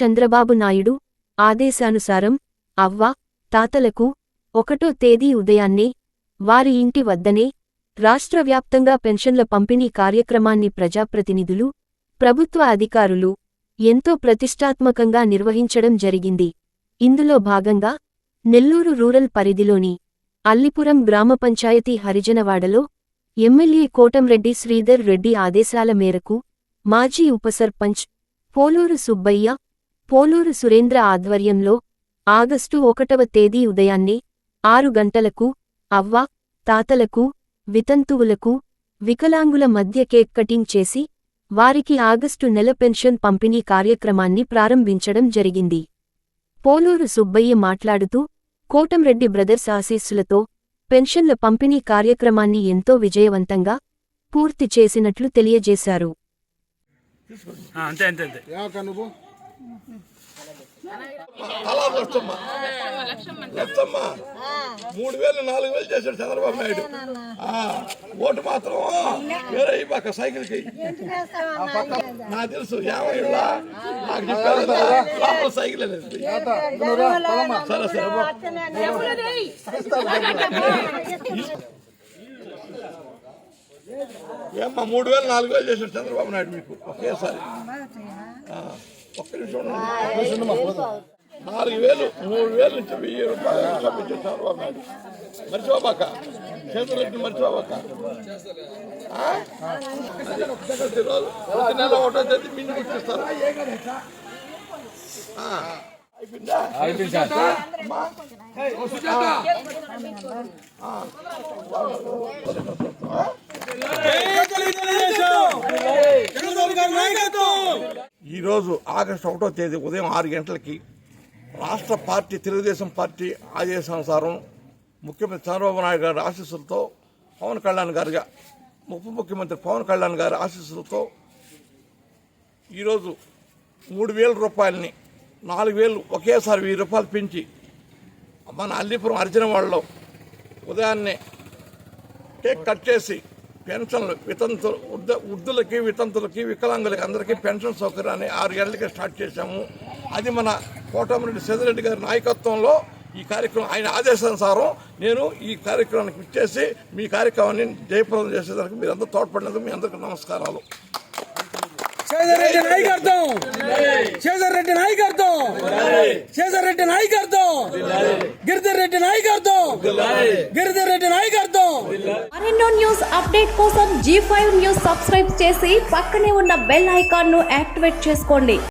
చంద్రబాబు నాయుడు ఆదేశానుసారం అవ్వ తాతలకు ఒకటో తేదీ ఉదయాన్నే వారి ఇంటి వద్దనే రాష్ట్రవ్యాప్తంగా పెన్షన్ల పంపిణీ కార్యక్రమాన్ని ప్రజాప్రతినిధులు ప్రభుత్వ అధికారులు ఎంతో ప్రతిష్టాత్మకంగా నిర్వహించడం జరిగింది. ఇందులో భాగంగా నెల్లూరు రూరల్ పరిధిలోని అల్లిపురం గ్రామ పంచాయతీ హరిజనవాడలో ఎమ్మెల్యే కోటంరెడ్డి శ్రీధర్ రెడ్డి ఆదేశాల మేరకు మాజీ ఉపసర్పంచ్ పోలూరు సుబ్బయ్య పోలూరు సురేంద్ర ఆధ్వర్యంలో ఆగస్టు ఒకటవ తేదీ ఉదయాన్నే ఆరు గంటలకు అవ్వ తాతలకు వితంతువులకు వికలాంగుల మధ్య కేక్ కటింగ్ చేసి వారికి ఆగస్టు నెల పెన్షన్ పంపిణీ కార్యక్రమాన్ని ప్రారంభించడం జరిగింది. పోలూరు సుబ్బయ్య మాట్లాడుతూ కోటంరెడ్డి బ్రదర్స్ ఆశీస్సులతో పెన్షన్ల పంపిణీ కార్యక్రమాన్ని ఎంతో విజయవంతంగా పూర్తి చేసినట్లు తెలియజేశారు. అలా లక్షమ్మ లక్షమ్మ మూడు వేలు నాలుగు వేలు చేశాడు చంద్రబాబు నాయుడు. ఓటు మాత్రం వేరే ఇవ్వక సైకిల్కి నాకు తెలుసు యాభై నాకు చెప్పారు లోపల సైకిల్ అనేది సరే సరే ఏమ్మా మూడు వేలు నాలుగు వేలు చేశాడు చంద్రబాబు నాయుడు మీకు ఒకేసారి. ఒక్క నిమిషం ఉండండి. నాలుగు వేలు మూడు వేలు నుంచి వెయ్యి రూపాయలు పంపించాడు చంద్రబాబు నాయుడు మర్చిపోబాక చేతులకి మర్చిపోబాక ప్రతి నెల ఒకటో తేదీ మిండి గుర్తిస్తారు అయిపోయిందా ఈరోజు ఆగస్టు ఒకటో తేదీ ఉదయం ఆరు గంటలకి రాష్ట్ర పార్టీ తెలుగుదేశం పార్టీ ఆదేశానుసారం ముఖ్యమంత్రి చంద్రబాబు నాయుడు గారి ఆశీస్సులతో పవన్ కళ్యాణ్ గారిగా ఉప ముఖ్యమంత్రి పవన్ కళ్యాణ్ గారి ఆశీస్సులతో ఈరోజు మూడు వేల రూపాయలని నాలుగు వేలు ఒకేసారి వెయ్యి రూపాయలు పెంచి మన అల్లిపురం అర్జున వాళ్ళలో ఉదయాన్నే కేక్ కట్ చేసి పెన్షన్లు వితంతులు వృద్ధ వృద్ధులకి వితంతులకి వికలాంగులకి అందరికీ పెన్షన్ సౌకర్యాన్ని ఆరు గంటలకి స్టార్ట్ చేశాము. అది మన కోటమిరెడ్డి సేదిరెడ్డి గారి నాయకత్వంలో ఈ కార్యక్రమం ఆయన ఆదేశానుసారం నేను ఈ కార్యక్రమానికి ఇచ్చేసి మీ కార్యక్రమాన్ని జయప్రదం చేసేదానికి మీరందరూ తోడ్పడినందుకు మీ అందరికీ నమస్కారాలు. శేఖర్ రెడ్డి నాయకర్తో శేఖర్ రెడ్డి నాయకర్తో గిరిధర్ రెడ్డి నాయకర్తో గిరిధర్ రెడ్డి నాయకర్తో మరెన్నో న్యూస్ అప్డేట్ కోసం జీ ఫైవ్ న్యూస్ సబ్స్క్రైబ్ చేసి పక్కనే ఉన్న బెల్ ఐకాన్ను యాక్టివేట్ చేసుకోండి.